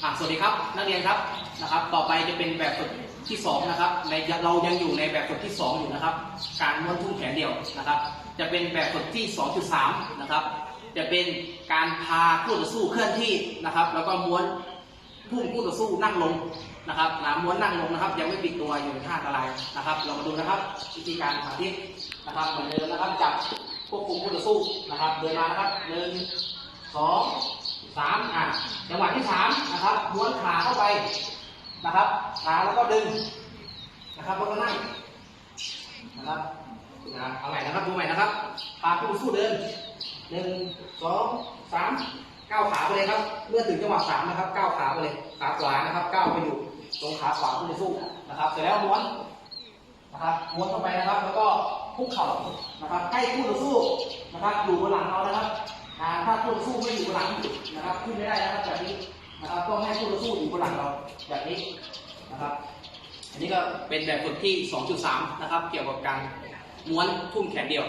สวัสดีครับนักเรียนครับนะครับ ต่อไปจะเป็นแบบฝึกที่สองนะครับในเรายังอยู่ในแบบฝึกที่สองอยู่นะครับ การม้วนทุ่งแขนเดี่ยวนะครับ จะเป็นแบบฝึกที่ 2.3 นะครับ จะเป็นการพาคู่ต่อสู้เคลื่อนที่นะครับ แล้วก็ม้วนพุ่งคู่ต่อสู้นั่งลงนะครับนะม้วนนั่งลงนะครับ ยังไม่ปิดตัวอยู่ท่าอันตรายนะครับ เรามาดูนะครับวิธีการสาธิตนะครับเหมือนเดิมนะครับจับควบคุมคู่ต่อสู้นะครับ เดินมานะครับหนึ่งสอง สามอะจังหวะที่สามนะครับม้วนขาเข้าไปนะครับขาแล้วก็ดึงนะครับแล้วก็นั่งนะครับนะเอาใหม่นะครับดูใหม่นะครับพาผู้สู้เดินหนึ่งสองสามก้าวขาไปเลยครับเมื่อถึงจังหวะสามนะครับก้าวขาไปเลยขาขวานะครับก้าวไปอยู่ตรงขาขวาผู้สู้นะครับเสร็จแล้วม้วนนะครับม้วนเข้าไปนะครับ แล้วก็คุกเข่านะครับให้คู่ต่อสู้นะครับอยู่บนหลังเรานะครับอ่า ถ้าคู่ต่อสู้ไม่อยู่บนหลังนะครับขึ้นไม่ได้นะครับแบบนี้นะครับต้องให้คู่ต่อสู้อยู่บนหลังเราแบบนี้นะครับ อันนี้ก็เป็นแบบฝึกที่ 2.3 นะครับ เกี่ยวกับการม้วนทุ่มแขนเดียว